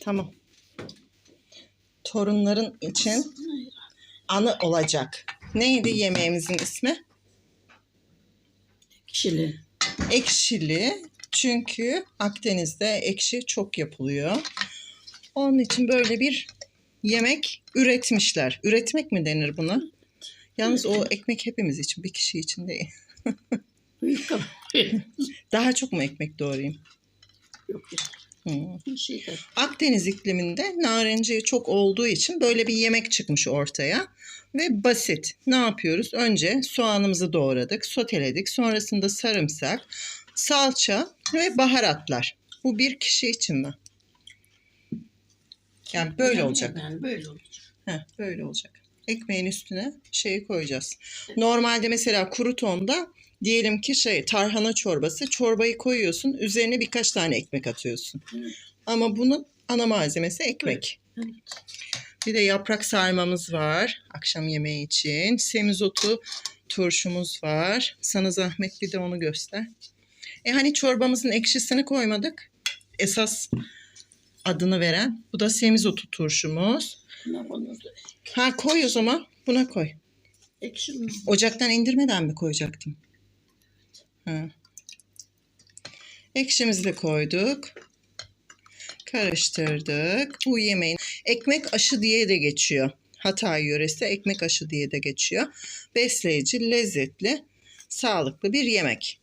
Tamam. Torunların için anı olacak. Neydi yemeğimizin ismi? Kişili. Ekşili. Çünkü Akdeniz'de ekşi çok yapılıyor. Onun için böyle bir yemek üretmişler. Üretmek mi denir buna? Yalnız o ekmek hepimiz için, bir kişi için değil. Daha çok mu ekmek doğrayayım? Yok ya. De. Akdeniz ikliminde narenciye çok olduğu için böyle bir yemek çıkmış ortaya. Ve basit. Ne yapıyoruz? Önce soğanımızı doğradık, soteledik. Sonrasında sarımsak, salça ve baharatlar. Bu bir kişi için mi? Yani böyle olacak. Yani böyle olacak. Heh, böyle olacak. Ekmeğin üstüne şeyi koyacağız. Normalde mesela kuru tonda diyelim ki şey tarhana çorbası çorbayı koyuyorsun üzerine birkaç tane ekmek atıyorsun. Evet. Ama bunun ana malzemesi ekmek. Evet. Bir de yaprak sarmamız var akşam yemeği için. Semizotu turşumuz var. Sana zahmet bir de onu göster. E hani çorbamızın ekşisini koymadık. Esas adını veren. Bu da semizotu turşumuz. Ha koy o zaman. Buna koy. Ekşi mi? Ocaktan indirmeden mi koyacaktım? Ha. Ekşimizi de koyduk. Karıştırdık. Bu yemeğin ekmek aşı diye de geçiyor. Hatay yöresi ekmek aşı diye de geçiyor. Besleyici, lezzetli, sağlıklı bir yemek.